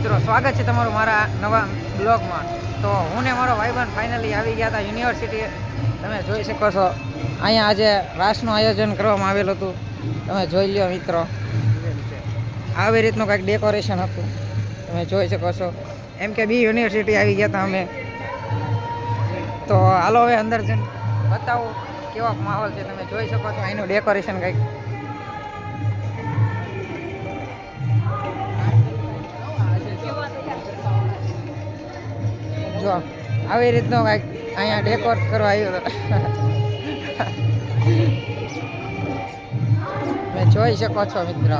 મિત્રો, સ્વાગત છે તમારું મારા નવા બ્લોગમાં. તો હું ને મારો ભાઈબંધ ફાઇનલી આવી ગયા હતા યુનિવર્સિટી તમે જોઈ શકો છો, અહીંયા આજે રાસનું આયોજન કરવામાં આવેલું હતું. તમે જોઈ લ્યો મિત્રો. આવી રીતનું કંઈક ડેકોરેશન હતું. તમે જોઈ શકો છો. એમ કે બી યુનિવર્સિટી આવી ગયા હતા અમે. તો હાલો હવે અંદર જઈને બતાવો કેવો માહોલ છે. તમે જોઈ શકો છો અહીંનું ડેકોરેશન કંઈક. જો, આવી રીતનો કંઈક અહીંયા ડેકોર કરવા આવ્યો તમે જોઈ શકો છો, મિત્ર.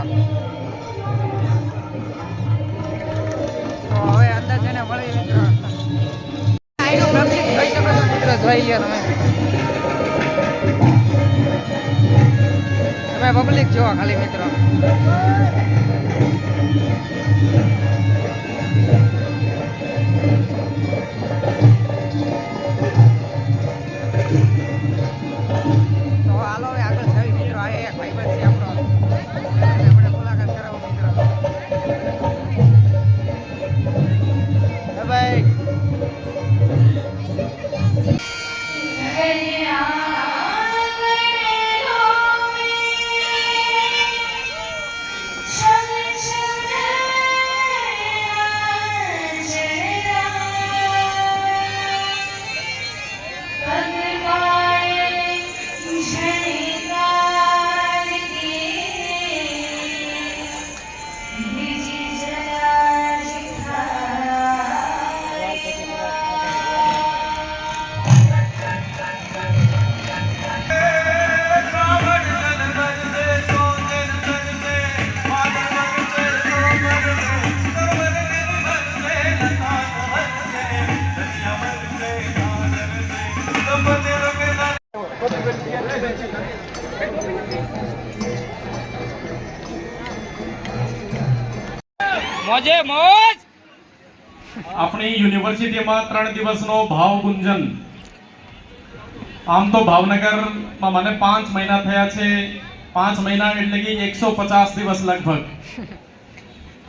હવે અંદર જઈને મળી મિત્રો જોઈ શકો છો તમે. તમે પબ્લિક જુઓ ખાલી, મિત્રો. મોજે, મોજ! આપણી યુનિવર્સિટીમાં ત્રણ દિવસનો ભાવ ગુંજન આમ તો ભાવનગરમાં મને પાંચ મહિના થયા છે. પાંચ મહિના એટલે કે એકસો પચાસ દિવસ લગભગ.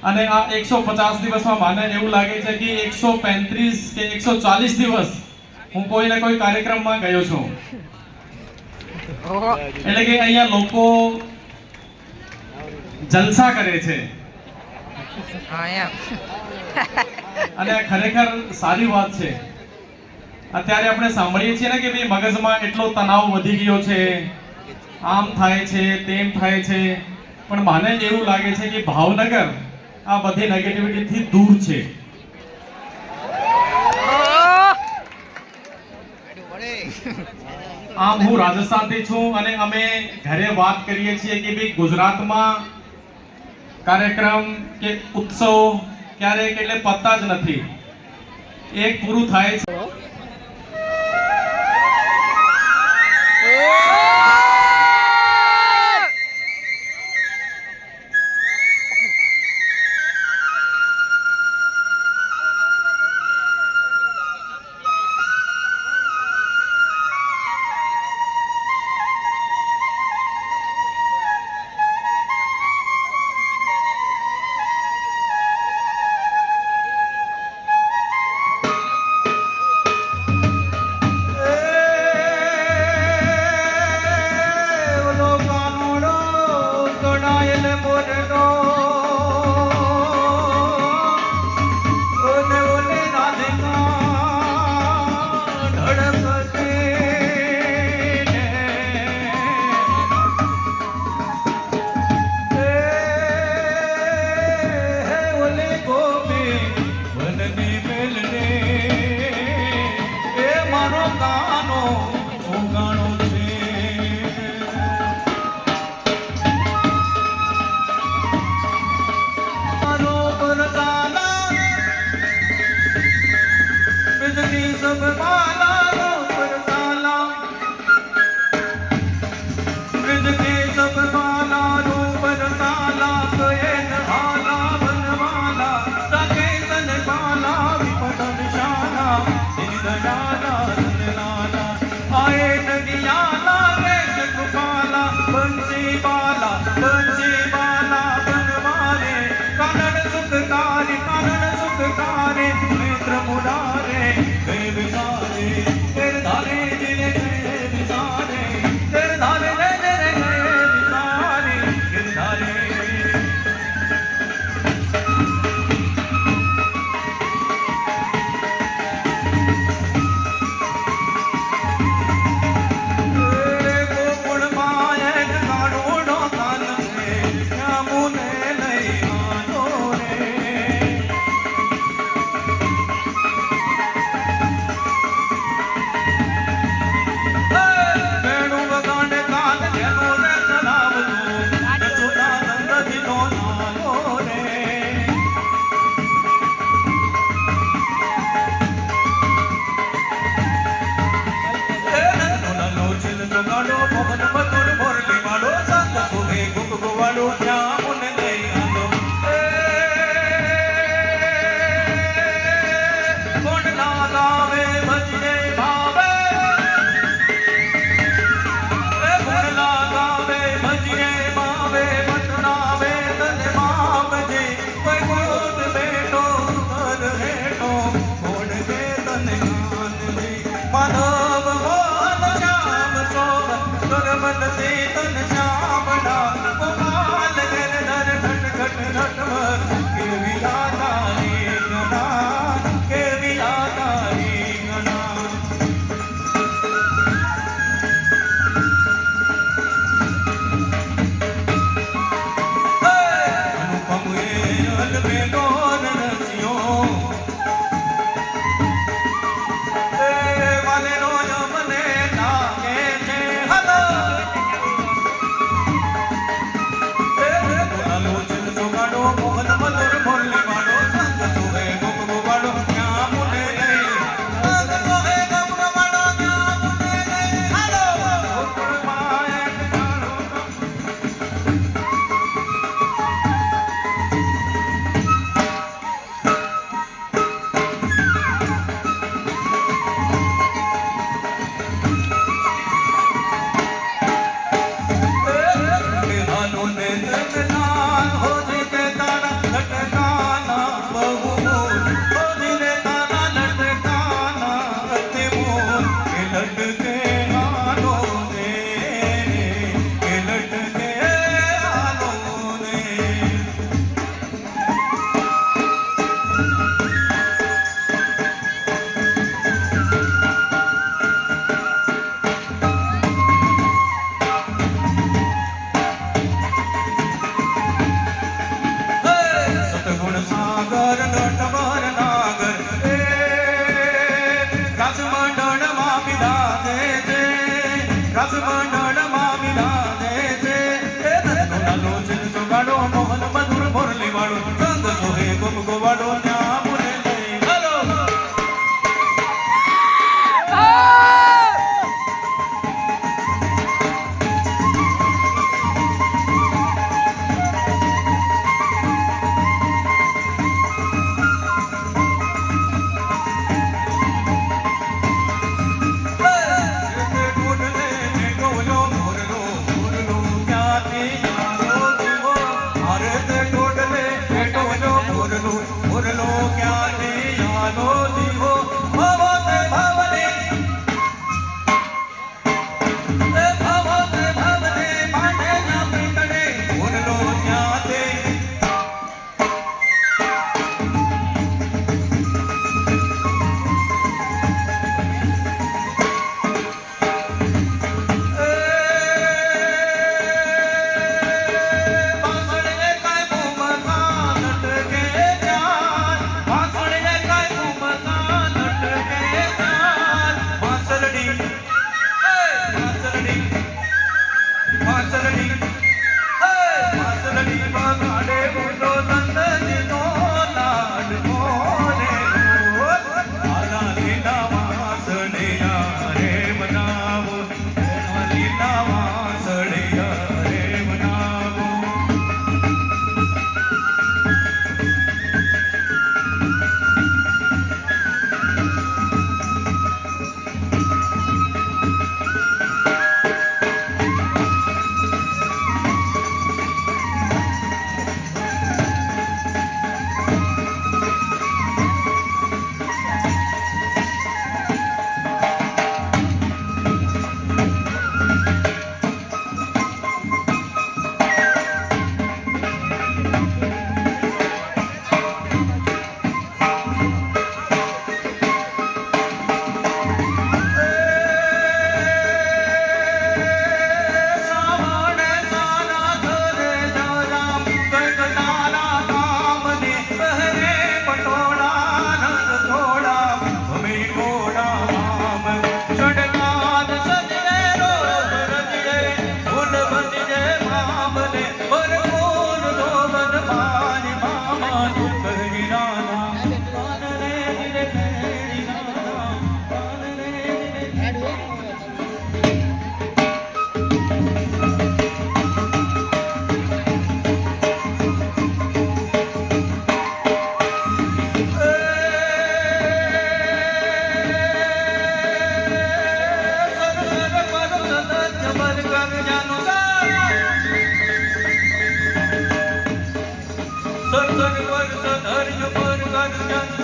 અને આ એકસો પચાસ દિવસમાં મને એવું લાગે છે કે એકસો પેંત્રીસ કે એકસો ચાલીસ દિવસ હું કોઈ ને કોઈ કાર્યક્રમમાં ગયો છું. એટલે કે અહીંયા લોકો જલસા કરે છે. અને ખરેખર સારી વાત છે. અત્યારે આપણે સાંભળીએ છીએ ને કે ભાઈ મગજમાં એટલો તણાવ વધી ગયો છે. આમ થાય છે તેમ થાય છે. પણ મને એવું લાગે છે કે ભાવનગર આ બધી નેગેટિવિટીથી દૂર છે. આમ હું રાજસ્થાનથી છું અને અમે ઘરે વાત કરીએ છીએ કે ભાઈ ગુજરાતમાં કાર્યક્રમ કે ઉત્સવ ક્યારેક એટલે પત્તા જ નથી. એક પૂરું થાય છે. I'm Sarı sarı var, sarı harika var, kardeşim.